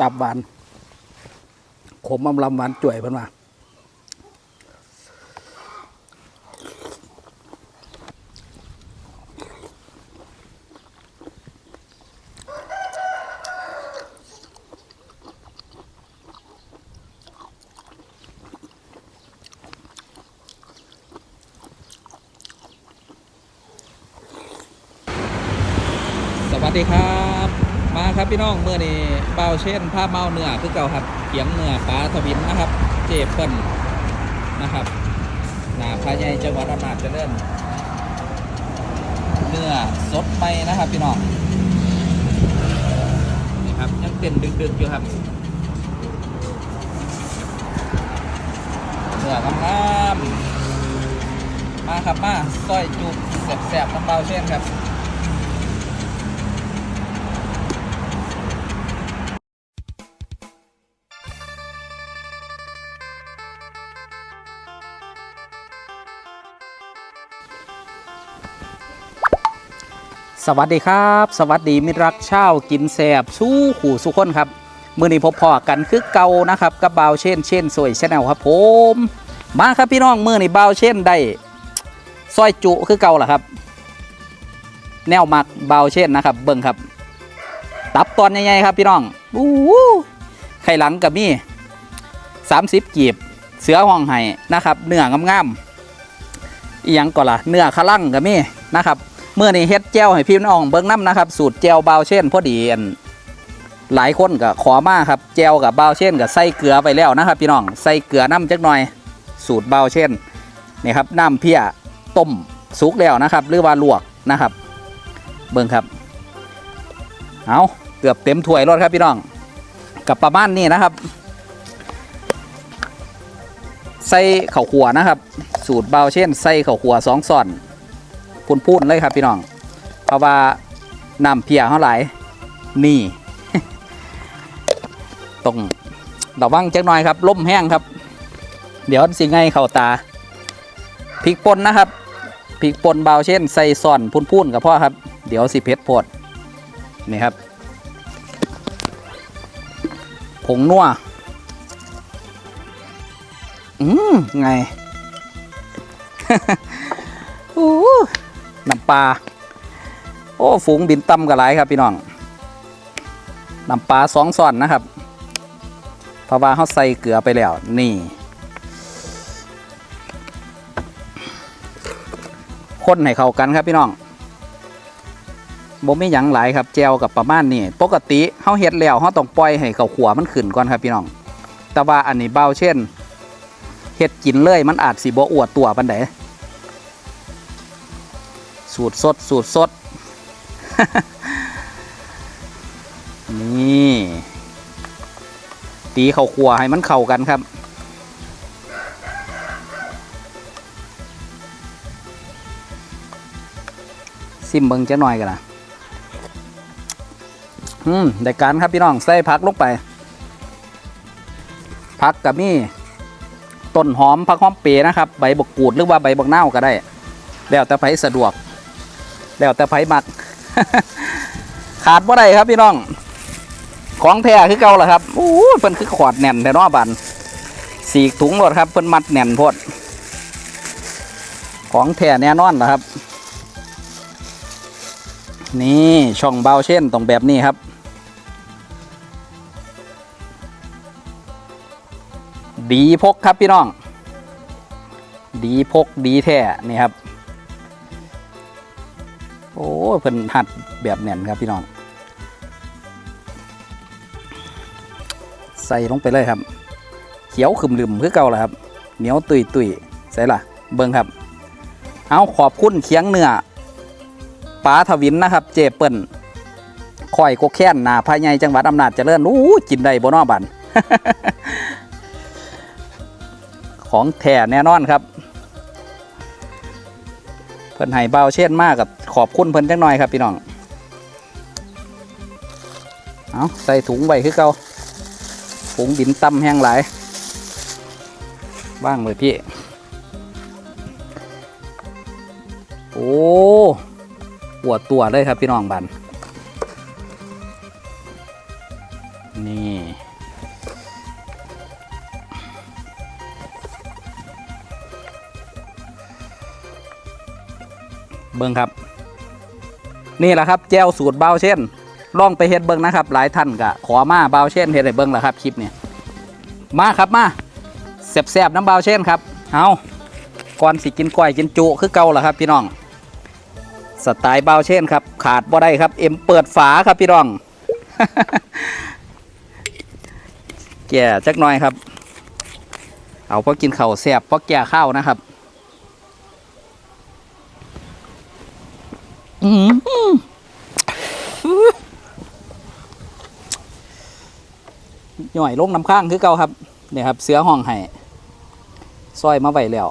ตับหวาน ขมอำลำหวานจ่วยเพิ่นว่าสวัสดีครับ มาครับพี่น้องเมื่อนี้ เช่นผ้าเมาเนื้อคือเก่าครับเขียงเนื้อปลาทวินนะครับ เจเปิลนะครับหนาพายใหญ่จังหวัดอำนาจเจริญเนื้อสดไปนะครับพี่น้องนี่ครับยังเต้นดึกๆอยู่ครับเนื้องามๆมาครับมาซอยจุกแสบๆน้ำเบาเช่นครับ วัสดีครับ สวัสดีมิตรรักเช่ากินแสบสู้ขู่สุขคนครับมื่อนี้พบพอกันคือเก่านะครับกับบ่าวเช่นเช่นสวยชแนลครับผมมาครับพี่น้องมื่อนี้บ่าวเช่นได้ซอยจุคือเก่าล่ะครับ แนวมักบ่าวเช่นนะครับ เบิ่งครับ ตับตอนใหญ่ๆครับพี่น้องอู้ไข่หลังกับมี30กีบเสือห้องไห้นะครับเนื้องามๆอีหยังก่อนล่ะเนื้อขลังกับมี่นะครับ เมื่อนี้เฮ็ดแจ้วให้พี่น้องเบิ้งน้ำนะครับ สูตรแจ้วบาเช่นพอดีอันหลายคนก็ขอมาครับแจ้วกับเบาเช่นกับใส่เกลือไปแล้วนะครับ พี่น้องใส่เกลือน้ำจักหน่อย สูตรเบาเช่นนี่ครับน้ำเพี้ยต้มสุกแล้วนะครับ หรือว่าลวกนะครับ เบิ้งครับเอาเกือบเต็มถ้วยรถครับพี่น้องกับประมาณนี้นะครับ ใส่ข้าวขัวนะครับ สูตรเบาเช่น ใส่ข้าวขัวสองส่อน พูนๆเลยครับพี่น้อง เพราะว่าน้ำเพียเท่าไหร่นี่ ต้องระวังจักหน่อยครับล่มแห้งครับ เดี๋ยวสิไงเข่าตาพริกป่นนะครับพริกป่นเบาเช่นใส่ซ่อนพูนๆกับพ่อครับ เดี๋ยวสิเพชรพดนี่ครับผงนัวอืมไง อู้ น้ำปลาโอ้ฝูงบินต่ำกับหลายครับพี่น้องน้ำปลาสองส่อนนะครับเพราะว่าเขาใส่เกลือไปแล้วนี่คนให้เข้ากันครับพี่น้องบ่มีหยังหลายครับแจวกับประมาณนี้ปกติเขาเฮ็ดแล้วเขาต้องปล่อยให้เขาขัวมันขึ้นก่อนครับพี่น้อง แต่ว่าอันนี้เบาเช่นเฮ็ดกินเลยมันอาจสิบ่อวดตัวปันได สูตรสดสูตรสด นี่ ตีเข้าครัวให้มันเข้ากันครับ ซิมเบิงจะหน่อยกันนะอืมได้การครับพี่น้องใส่ผักลงไปผักกับนี่ต้นหอมผักหอมเปรย์นะครับ ใบบกกูดหรือว่าใบบกเน่าก็ได้ แล้วแต่ไผสะดวก แล้วแต่ไผมัก ขาดบ่ได้ครับพี่น้อง ของแท้คือเก่าล่ะครับอู้เพิ่นคือขอดแน่นแต่นอบันสีถุงหมดครับเพิ่นมัดแน่นพดของแท้แน่นอนนะครับ นี่ช่องเบาเช่นตรงแบบนี้ครับดีพกครับพี่น้อง ดีพกดีแท้นี่ครับ อ้เพิ่นหัดแบบแน่นครับพี่น้องใส่ลงไปเลยครับ เขียวขึ้มลืมคือเก่าแหละครับเหนียวตุยตุยใส่ละเบิ่งครับ เอาขอบคุณเคียงเนื้อปลาทวินนะครับ เจเปิลคอยโกแค้นนาภายในจังหวัดอำนาจเจริญอู้กินได้บ่นอบันของแท้แน่นอนครับ พิ่นให้เบาเช่นมากกับขอบคุณเพิ่นจังหน่อยครับพี่น้องเอาใส่ถุงไว้คือเก่าถุงบินตั้มแห้งหลายว่างเลยพี่ โอ้ปวดตัวเลยครับพี่น้องบันนี่ เบิ่งครับ นี่แหละครับแจ้วสูตรเบาเช่นลองไปเฮ็ดเบิ่งนะครับ หลายท่านก็ขอมาเบาเช่นเฮ็ดให้เบิ่งแล้วครับคลิปเนี่ยมาครับมาแซ่บๆน้ำเบาเช่นครับเอาก่อนสิกินก้อยกินจุคือเก่าแล้วครับ พี่น้อง สไตล์เบาเช่นครับ ขาดบ่ได้ครับ เอ็มเปิดฝาครับพี่น้องแก่จักหน่อยครับ เอาพอกินเข้าแซ่บพอแก่ข้าวนะครับ อืมหน่อยลงน้ำข้างคือเก่าครับเนี่ยครับ เสือห้องไห้ซอยมาไว้แล้ว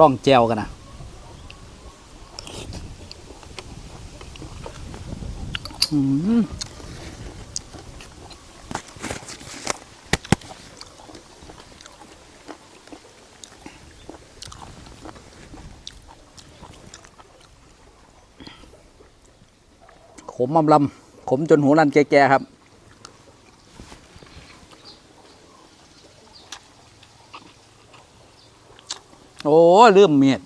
ล่องแจวกันนะอืม ขมำลำขมจนหูรันแก่ๆครับ โอ้ลืมเมียด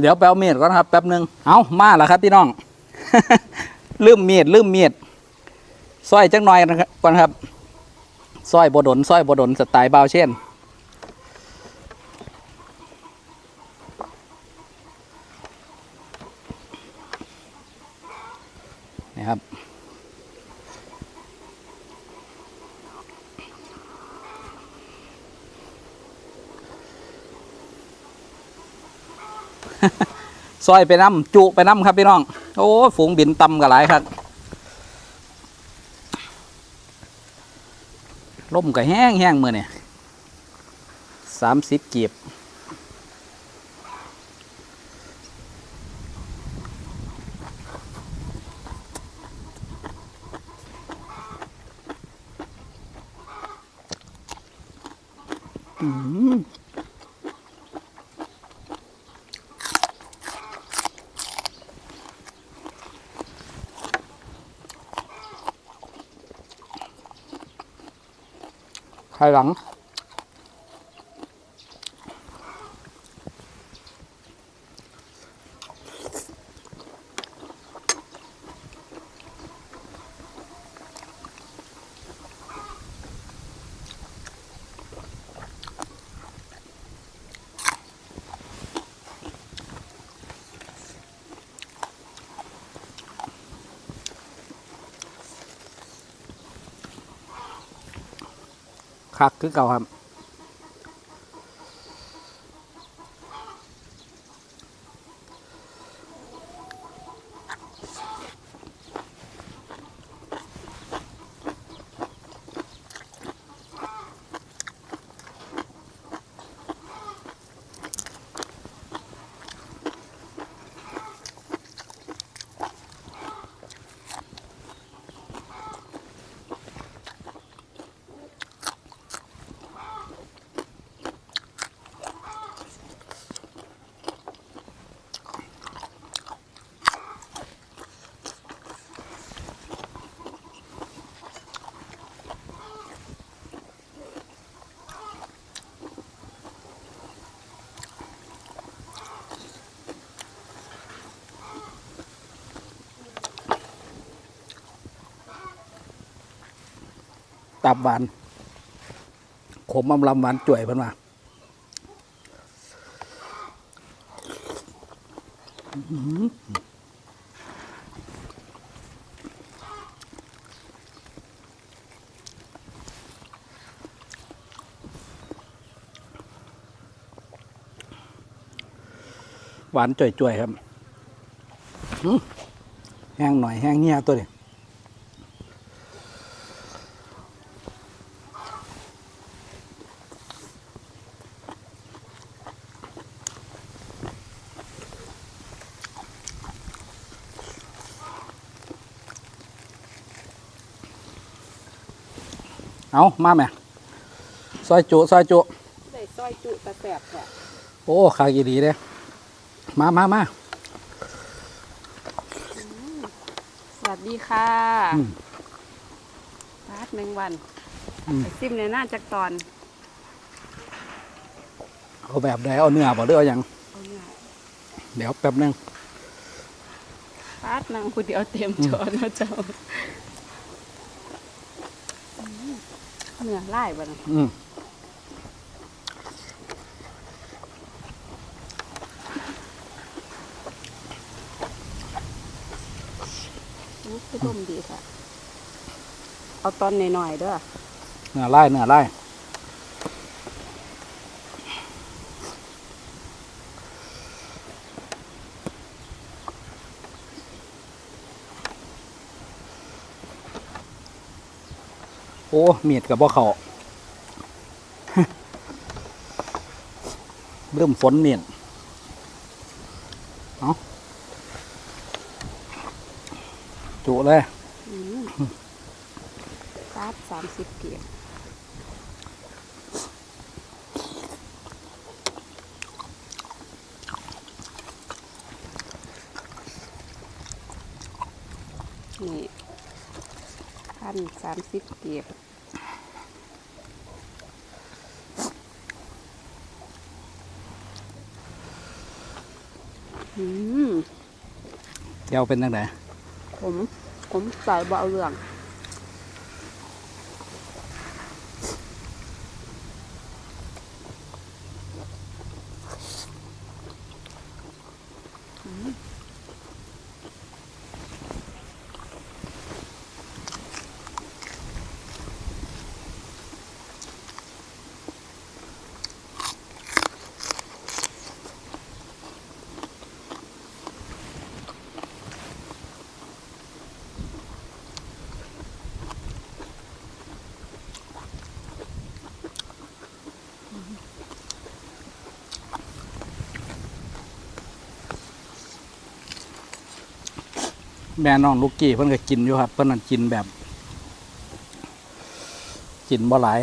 เดี๋ยวแปลเมียดก่อนครับ แป๊บหนึ่งเอามาแล้วครับพี่น้อง ลืมเมียดลืมเมียดซอยจังหน่อยนะครับก่อนครับซอยบดนซอยบดนสไตล์บาวเช่น นี่ครับ ซอยไปน้ำจุไปน้ำครับพี่น้อง โอ้ฝูงบินตำกับหลายครับล่มก็แห้งแห้งมือเนี่ยสามสิบกีบ ภา คักคือเก่าครับ ตับหวานขมอำลำหวานจ่วยพิ่นมาหวานจ่วยๆครับแห้งหน่อยแห้งเงี้ยตัวนี้ เอามาแม่ซอยจุซอยจุได้ซอยจุตะแสบแหละโอ้ขายกี่ดีเลยมามามาสวัสดีค่ะอืมปาดแมงวันอืมไปซิมในหน้าจากตอน เอาแบบใดเอาเนื้อบ่หรือเอาหยังเอาเนี่ยเดี๋ยวแป๊บนึงปาดนางผู้เดียวเต็มจอเนาะเจ้าอืมเนื้อไล่บ่นะอืมอู้คือดมดีค่ะ เอาตอนหน่อยๆเด้อเนื้อไล่เนื้อไล่ โอ้มีดกับบ่เขาเริ่มฝนเมียนเอาจุเลยอืมปาดสามสิบเกียร์นี่พัน สามสิบเกียร์อืมเจ้าเป็นยังไงผม ผมใส่บ่เอาเรื่อง แม่น้องลูกกี้เพิ่นก็กินอยู่ครับเพิ่นนั่นกินแบบ กินบ่หลาย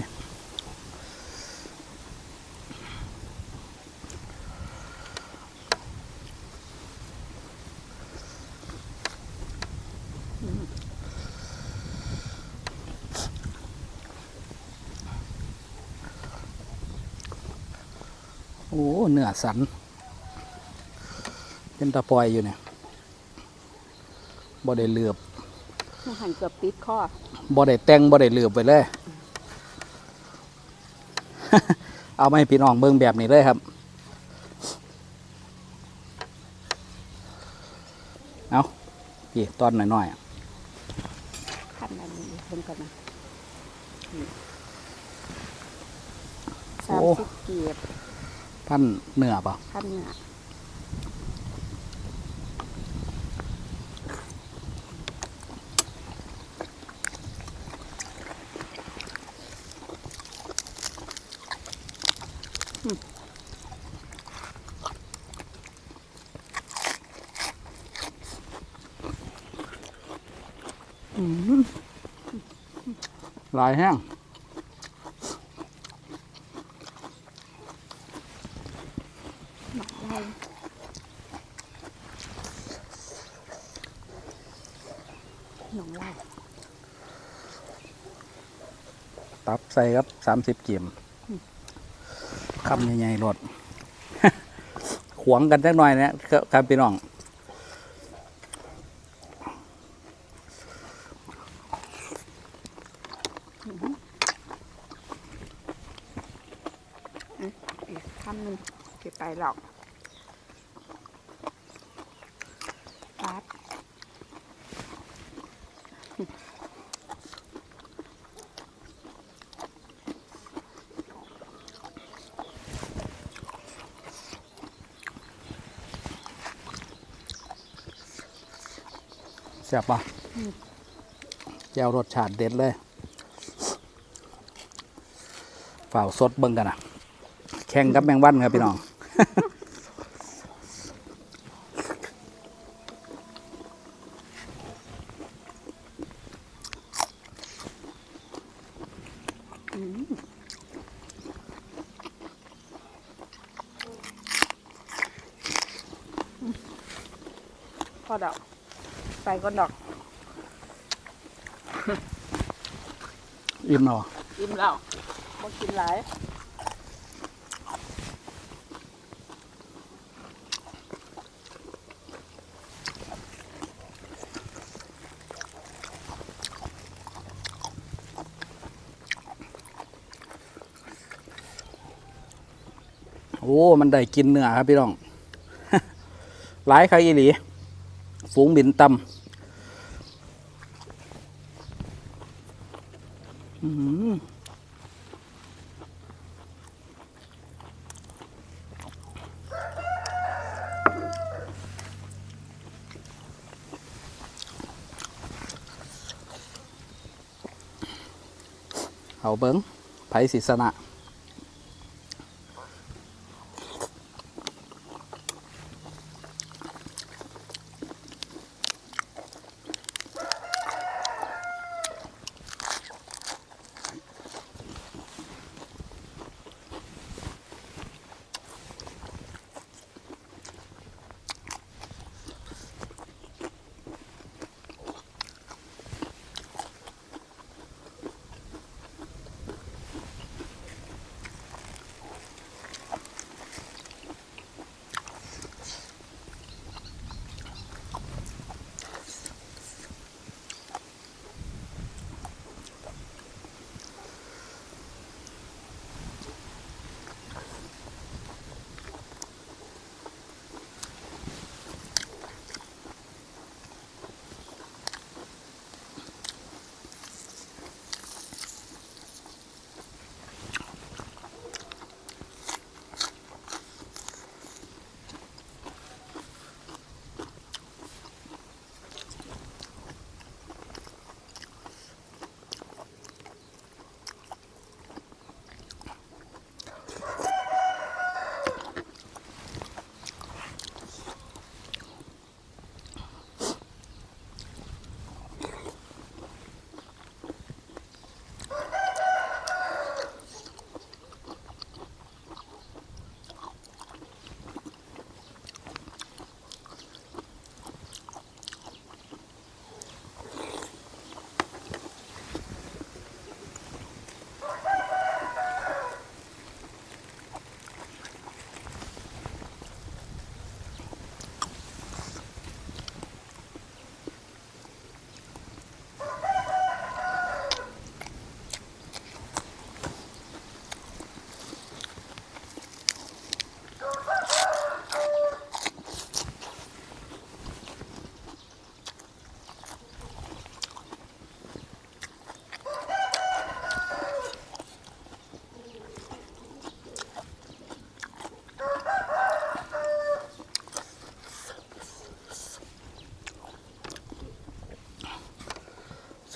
โอ้เนื้อสัน เป็นตะปอยอยู่เนี่ย บ่ได้เหลือบมันหันเกือบติดข้อบ่ได้แต่งบ่ได้เหลือบไปเลย เอามาให้พี่น้องเบิ่งแบบนี้เลยครับเอาพี่ตอนหน่อยๆอะขันอันนี้เบิ่งกันนะสามสิบเกียร์พันเนื้อเปล่ะขันเนื้ออืม ลายแห้งหมักได้หนองไล่ตับใส่ครับสามสิบ30เกียมคำใหญ่ๆรดขวงกันจักหน่อยเนี่ยครับพี่น้อง อีกขั้นหนึ่งเก็บไปหรอกปัด แซ่บปะแจวรสชาติเด็ดเลยฝ่าวสดเบิ่งกันนะแข่งกับแมงวันครับพี่น้อง พิ่นดอก อิ่มเนาะอิ่มแล้วบ่กินหลายโอ้ มันได้กินเนื้อครับพี่น้อง หลายใครอีหลี ฝูงบินต่ำ เบิงไผศิสนะ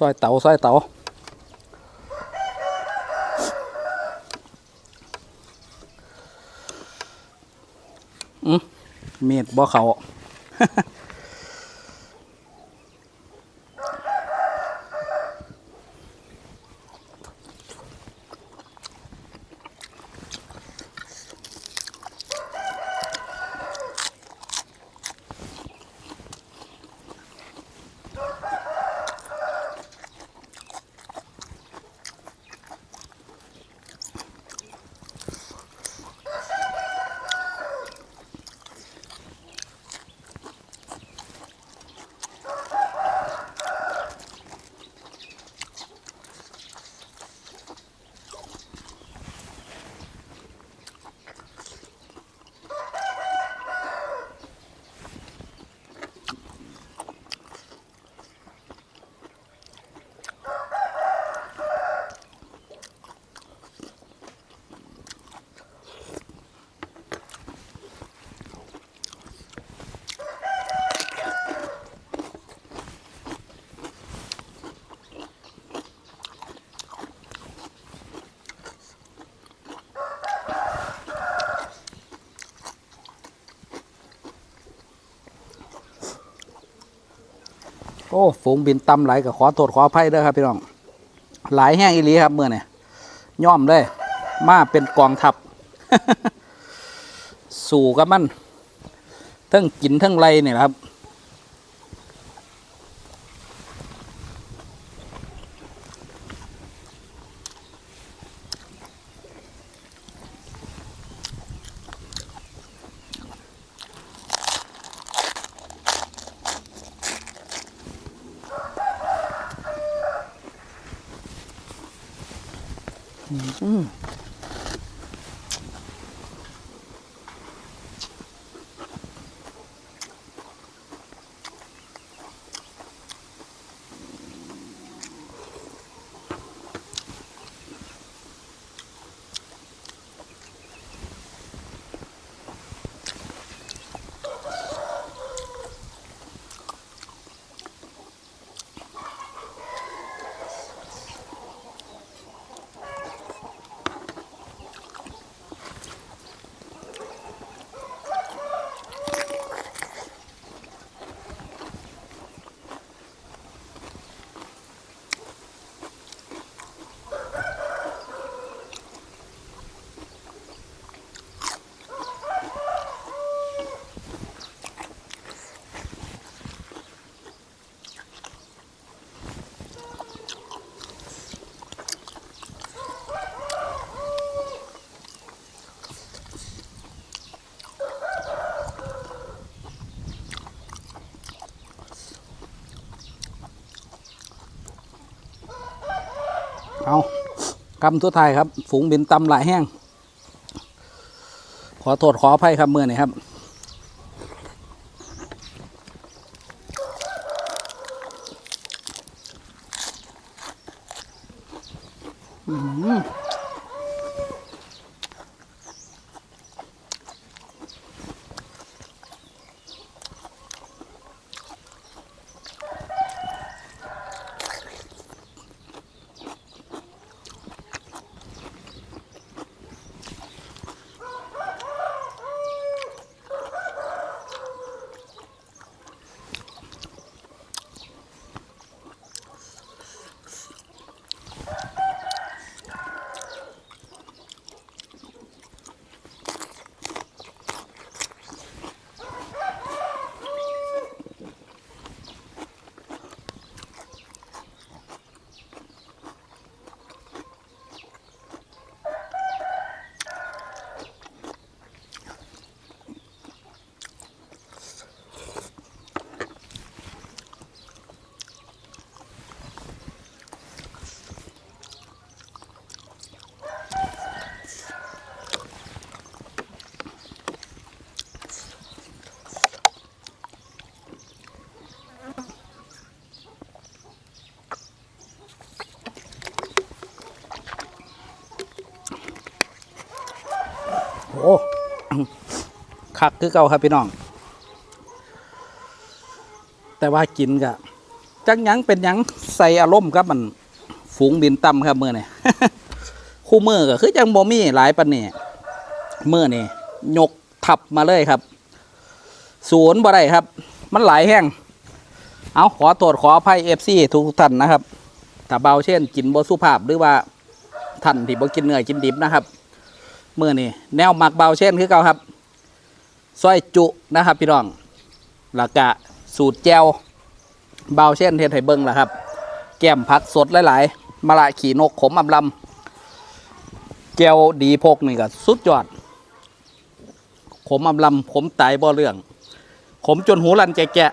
ซอยเตาซอยเตาอืมเมีดบ่เขา โอ้ฝูงบินตำไหลกับขอโทษขออภัยเด้อครับพี่น้อง หลายแห้งอีหลีครับเมื่อเนี่ยย่อมเลย มาเป็นกองทัพสู่กับมันทั้งกินทั้งไรเนี่ยครับ อ คำทั่วไทยครับ ฝูงบินตำหลายแห้ง ขอโทษขออภัยครับเมื่อนี่ครับ อืมโอ้ คักคือเก่าครับพี่น้อง แต่ว่ากินกะจังยังเป็นยังใส่อารมณ์ครับมันฝูงบินต่ำครับเมื่อนี่คู่มือก็คือจังบ่มีหลายปันนี่เมื่อนี่ยกทับมาเลยครับศูนย์บ่ได้ครับ มันหลายแห้งเอาขอตรวจขออภัยเอฟซีทุกท่านนะครับถ้าเบาเช่น กินบ่สุภาพหรือว่าท่านที่บ่กินเนื้อกินดิบนะครับเมื่อนี่แนวหมักเบาเช่นคือเก่าครับ ซอยจุนะครับ พี่น้องแล้วก็สูตรแจวเบาเช่นเทศไทเบิงล่ะครับ แก้มผักสดหลายๆมะละขี่นกขมอำลำแจวดีพกนี่ก็สุดยอด ขมอำลำขมตายบ่เรื่อง ขมจนหูรันแกะ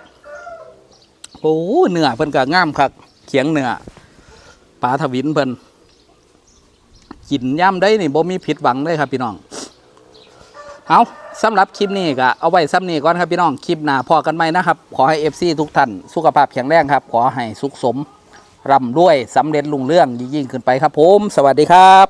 ๆโอ้โหเนื้อเพิ่นก็ง่ามครับเขียงเนื้อปลาทวินเพิ่นกินย่ำได้นี่บ่มีผิดหวังเลยครับพี่น้อง เอาสำหรับคลิปนี้ก็เอาไว้ซ้ำนี้ก่อนครับพี่น้อง คลิปหน้าพอกันไหมนะครับ ขอให้ FC ทุกท่านสุขภาพแข็งแรงครับ ขอให้สุขสมร่ำรวยสำเร็จลุงเรื่องยิ่งขึ้นไปครับผม สวัสดีครับ